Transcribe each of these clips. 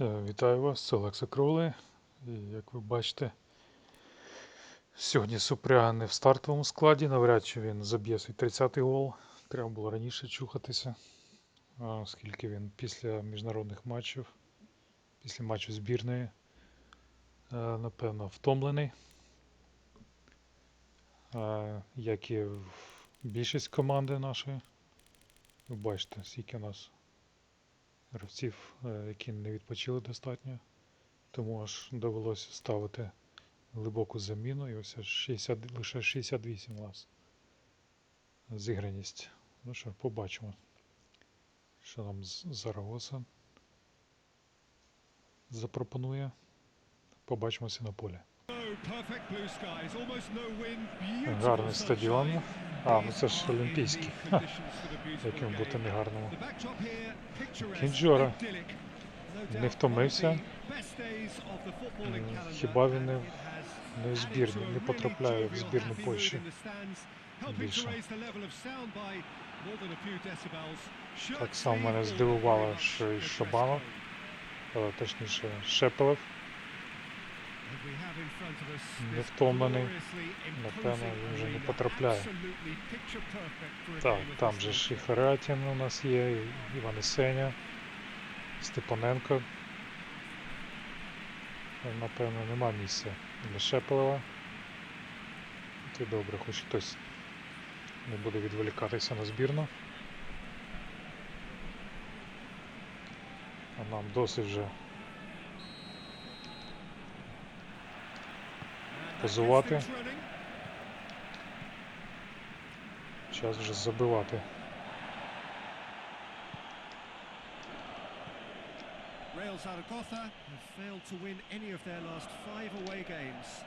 Е, Вітаю вас, це Олекса Кроли. Як ви бачите, сьогодні Супряга не в стартовому складі. Навряд чи він заб'є свій 30-й гол. Треба було раніше чухатися, оскільки він після міжнародних матчів, після матчу збірної, е, напевно, втомлений. Як і в- більшість команди нашої. Ви бачите, скільки у нас гравців, е, які не відпочили достатньо. Тому аж довелося ставити глибоку заміну. І ось аж 60, лише 68 у нас зіграність. Ну що, побачимо, що нам Зарагоса запропонує. Побачимося на полі. Гарний стадіон. А, ну це ж Олімпійський. Ха, Яким бути негарному. Кінджора не втомився. Хіба він не, не в збірні, не потрапляє в збірну Польщі більше. Так само мене здивувало, що і Шабанов, е, точніше Шепелев. Не втомлений. Напевно, він вже не потрапляє. Так, там же ж і Фератін у нас є, і Іван Ісеня, Степаненко. Напевно, нема місця для Шепелева. Це добре, хоч хтось не буде відволікатися на збірну. А нам досить вже Позувати. час вже забивати. Real Zaragoza have failed to win any of their last five away games.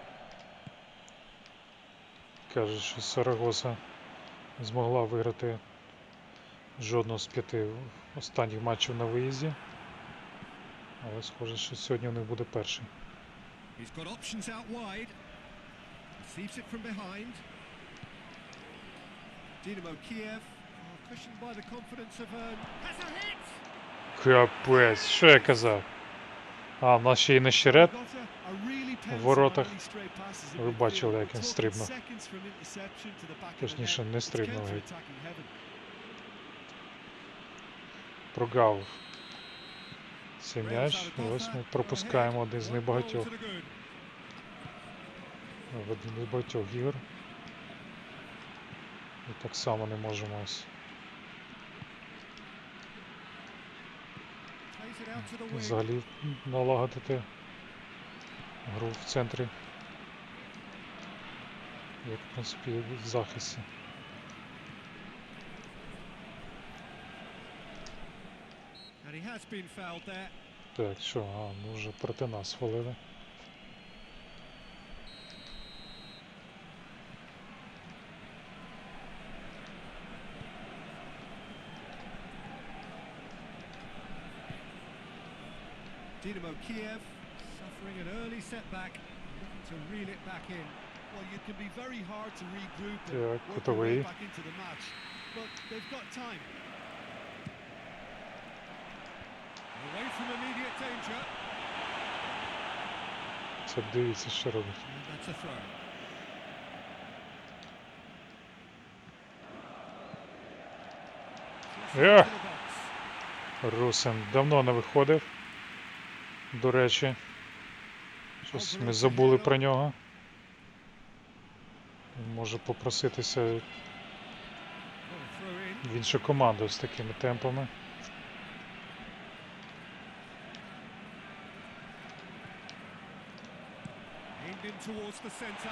Каже, що Сарагоса змогла виграти жодного з п'яти останніх матчів на виїзді. Але схоже, що сьогодні у них буде перший. He's got options out wide. Receives it from behind. Dynamo Kiev, oh, cushioned by the confidence of Ern. Has a hit! Капець, що я казав? А, в нас ще are really pouncing в воротах. Ви бачили, як він стрибнув. Точніше, не стрибнув геть. counter-attacking heaven. Прогав цей м'яч. І ось ми пропускаємо один з небагатьох. В один з багатьох ігор. І так само не можемо ось взагалі налагодити гру в центрі. Як, в принципі, в захисті. Так, що, а, ну вже проти нас хвалили. Dynamo Kiev suffering an early setback, looking to reel it back in. Well, you can be very hard to regroup and Так, work your way кутовий. back into the match, but they've got time. Away from immediate danger. Це дивіться, що робить. And that's a throw. Ех! To the box. Русин давно не виходив. До речі. Щось ми забули про нього. Він Може попроситися в іншу команду з такими темпами. Towards the centre.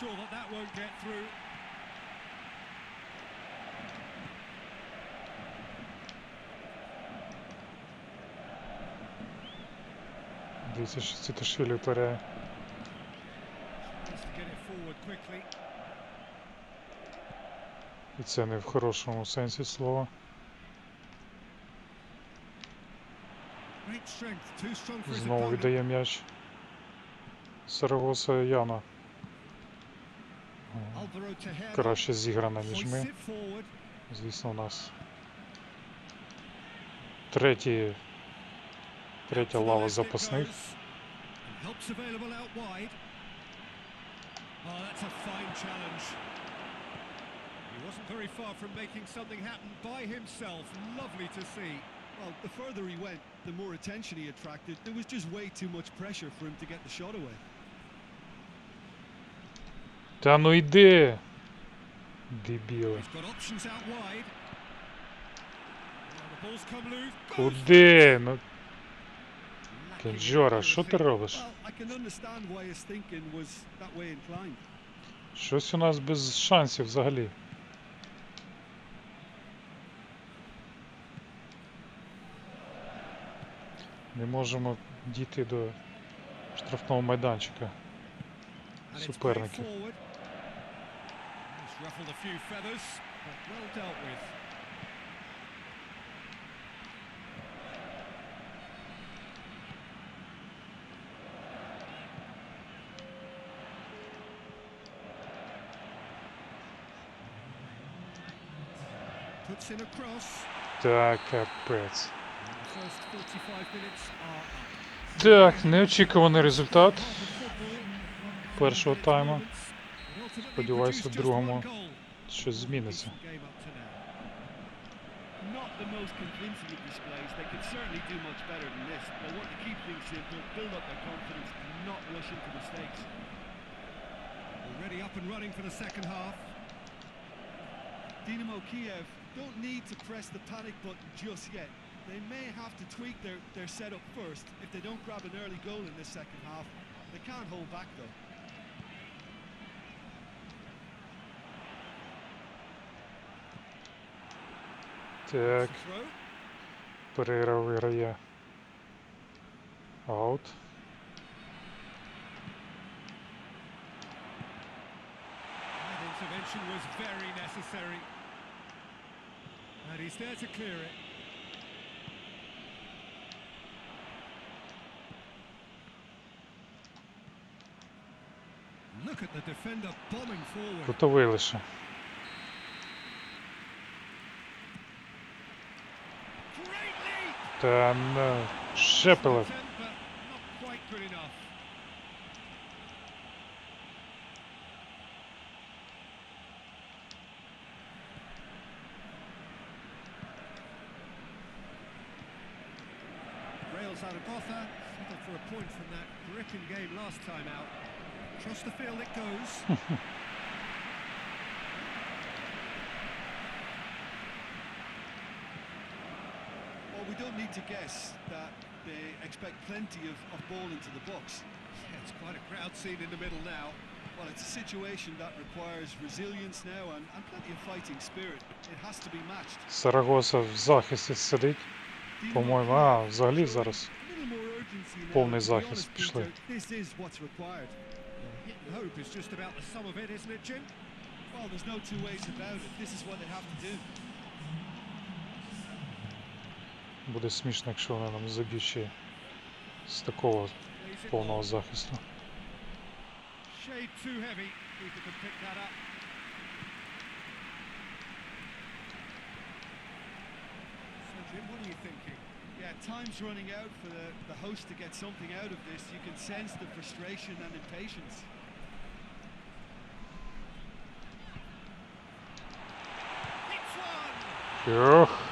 sure that that won't get through. Дивіться, що Сіташвілі втворяє. І це не в хорошому сенсі слова. Знову віддає м'яч. Сарагоса Яна. О, Alvaro Tejera Краще зіграна, ніж hoists ми. it forward. Звісно, у нас третій, третя To the лава left it запасних. goes. And helps available out wide. Oh, that's a fine challenge. He wasn't very far from making something happen by himself. Lovely to see. Well, the further he went, the more attention he attracted. There was just way too much pressure for him to get the shot away. Та ну йди! Дебіли. Куди? Ну, Кенджора, що ти робиш? Щось у нас без шансів взагалі. Не можемо дійти до штрафного майданчика. And ruffled a few feathers, but well dealt with. Puts in a cross. Та капець. And the first 45 minutes are up. Так, неочікуваний результат. Першого тайму. moments, but ultimately Сподіваюся, в produced just другому one goal. щось зміниться. Decent game up to now. Not the most convincing of displays. They could certainly do much better than this. They want to keep things simple, build up their confidence, and not rush into mistakes. Already up and running for the second half. Dynamo Kiev don't need to press the panic button just yet. They may have to tweak their, their setup first if they don't grab an early goal in this second half. They can't hold back though. Так, Throw. Перейра виграє. Аут. That intervention was very necessary. And he's there to clear it. Look at the defender bombing forward. Кутовий лише. Leap! Та ну, Шепелев. Attempt, but not quite good enough. Real Zaragoza settled for a point from that gripping game last time out. Trust the field it goes. to guess that they expect plenty of, of ball into the box. Yeah, it's quite a crowd scene in the middle now. Well, it's a situation that requires resilience now and, and plenty of fighting spirit. It has to be matched. Сарагоса в захисті сидить. Dynamo По-моєму, Kiev а, взагалі showing зараз. a little more urgency now. Повний To be захист honest, пішли. Peter, This is what's required. Hitting hope is just about the sum of it, isn't it, Jim? Well, there's no two ways about it. This is what they have to do. Буде смішно, якщо вони нам заб'ють ще з такого Plays it повного on. захисту. Shade too heavy. Keeper can pick that up. So, Jim, what are you thinking? Yeah, time's running out for the, the host to get something out of this. You can sense the frustration and impatience. Hits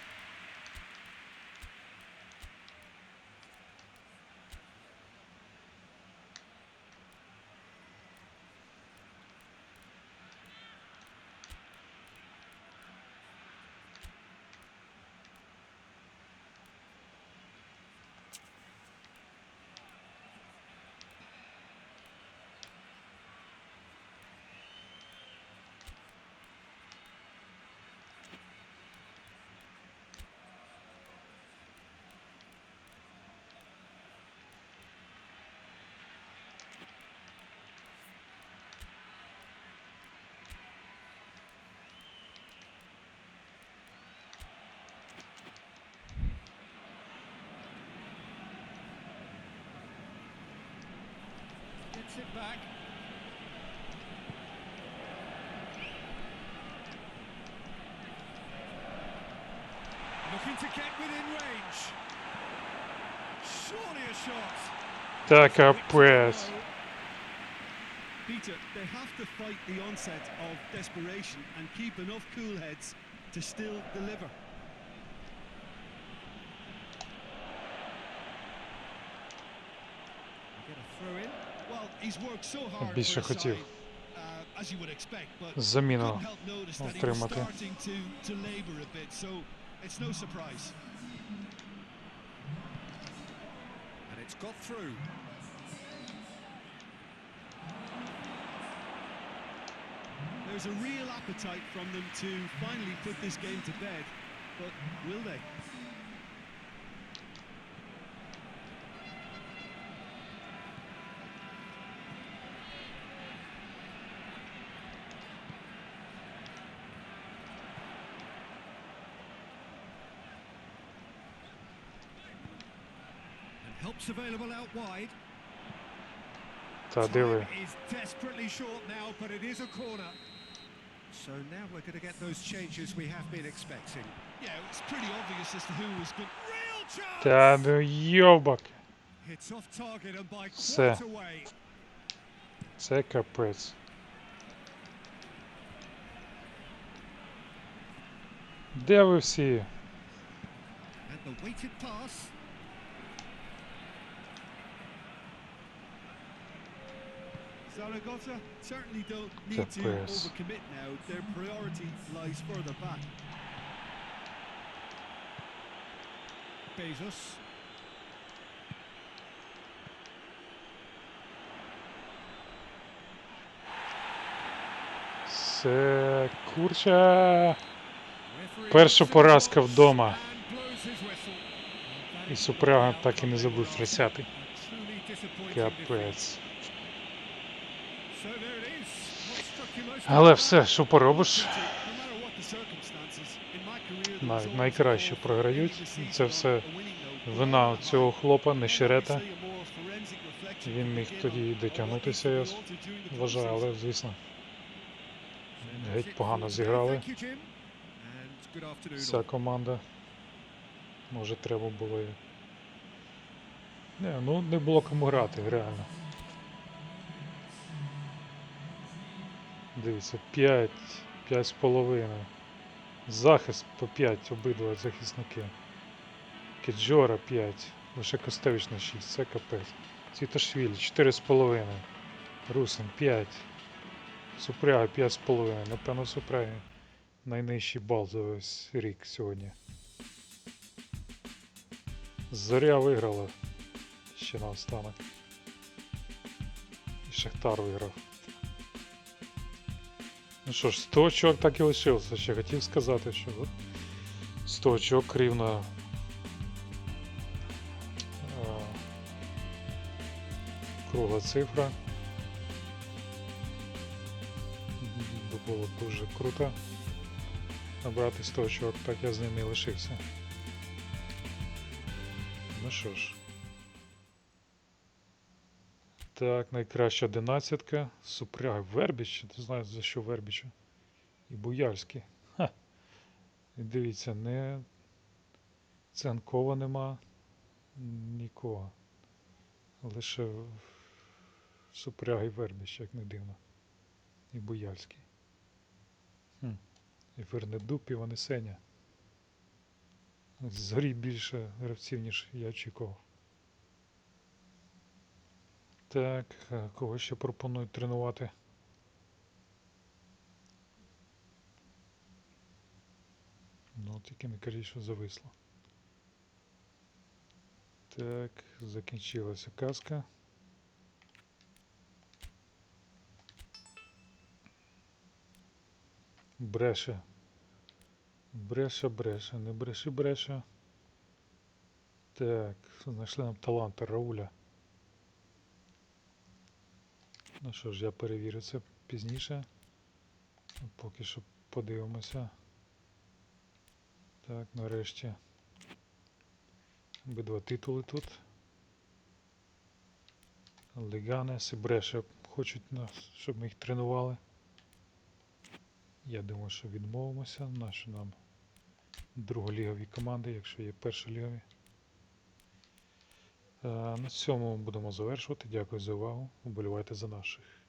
gets it back. Looking to get within range. Surely a shot. Taka press. Peter, they have to fight the onset of desperation and keep enough cool heads to still deliver. Get a throw in. Більше хотів. uh, Заміну отримати. There's a real appetite from them to finally put this game to bed, but will they? And help's available out wide. Та диви. Time is desperately short now, but it is a corner. So now we're going to get those changes we have been expecting. Yeah, it's pretty obvious as to who was good. Real chance! Та ну йобак. Hits off target and by Все. quite a way. Це капець. Де ви всі? And the weighted pass. Zaragoza certainly don't need to overcommit now. Their priority lies further back. Bezos. Це курча. Перша поразка вдома. І Супряга так і не забив 30-й. A truly disappointing defeat. Капець. Але все, що поробиш, навіть найкраще програють. Це все вина цього хлопа, Нещерета. Він міг тоді дотягнутися, я вважаю, але звісно, геть погано зіграли. Вся команда. Може треба було. Не, ну не було кому грати, реально. Дивіться, 5, 5 з половиною. Захист по 5, обидва захисники. Кеджора 5, лише Костевич на 6, це капець. Цвіташвілі 4 з половиною. Русин 5. Супряга 5 з половиною. Напевно, Супряги найнижчий бал за весь рік сьогодні. Зоря виграла ще на останок. І Шахтар виграв. Ну що ж, 100 очок так і лишився. Ще хотів сказати, що от 100 очок рівно. е, Кругла цифра. Було дуже круто набрати 100 очок, так я з ним і лишився. Ну що ж. Так, найкраща одинадцятка. Супряг. Вербіч. Ти знаєш за що Вербічу? І Буяльський. Ха. І дивіться, не Ценкова нема. Нікого. Лише Супряг і Вербіч, як не дивно. І Буяльський. Хм. І Вернедуб, і Ванесеня. Зорі більше гравців, ніж я очікував. Так, кого ще пропонують тренувати? Ну, тільки не кажіть, що зависло. Так, закінчилася казка. Бреше. Бреше, бреше, не бреши, бреше. Так, знайшли нам таланта Рауля. Ну що ж, я перевірю це пізніше. Поки що подивимося. Так, нарешті. Обидва титули тут. Леганес і Бреше хочуть нас, щоб ми їх тренували. Я думаю, що відмовимося. Наші нам друголігові команди, якщо є першолігові. Е, На цьому будемо завершувати. Дякую за увагу. Вболівайте за наших.